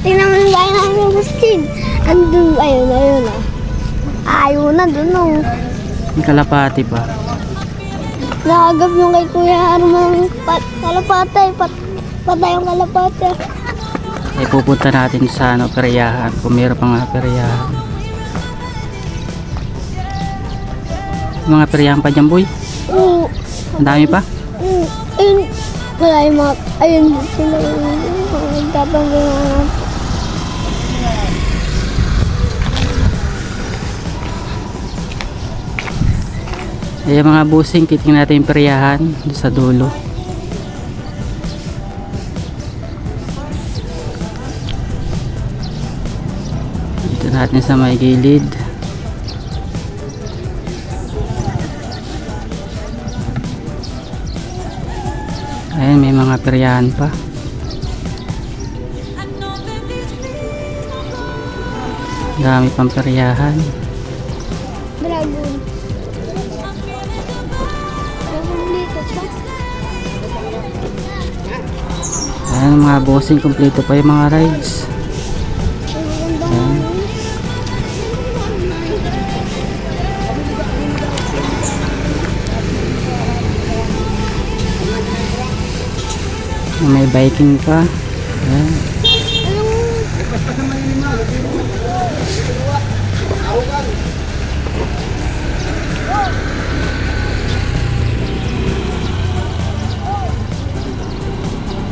tingnan mo yung bahay namin yung Agustin. Andun, ayun, ayun ah. Ayaw na dun oh. May kalapati pa. Nakagap yung kay Kuya Arman. Pat, kalapatay, pat, patay yung kalapatay. Ay pupunta natin sa ano, peryahan. Kung meron pa nga peryahan. Mga peryahan pa dyan boy. Oo. Ang dami pa. Mm, ayun, wala yung mga, ayun, sila yung mga nagtapang yung Ay mga busing, titingnan natin yung peryahan sa dulo. Dito natin sa may gilid. Ayan, may mga peryahan pa. Dami pang peryahan. dragon. Ayan mga bossing, kompleto pa yung mga rides. Ayan. May biking pa. Ayan.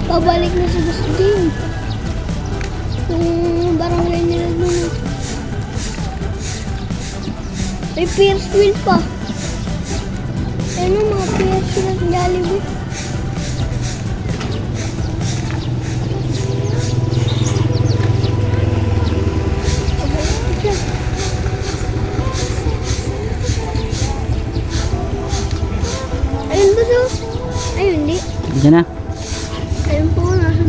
Babalik na sa gusto din. Yung barangay nila dun. May Pierce wheel pa. Ano mga Pierce wheel at Jollibee? Ayun ba so? Ayun, di. Diyan na. Ayun po, nasa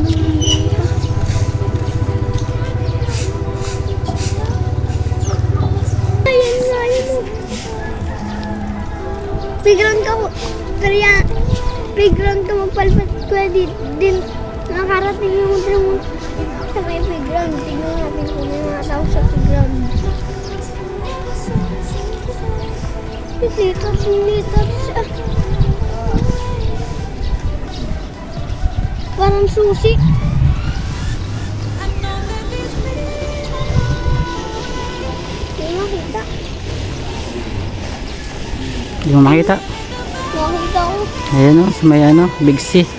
o. Playground ka po. Yan, playground ka magpalpat ko din. din nakarating yung din mo sa may playground. Tingnan natin kung may mga tao sa playground. Liters, liters. Ah. Parang susi. Hindi makita. Hindi mo makita. Makita ko. Ayan o, sa may ano, Big C.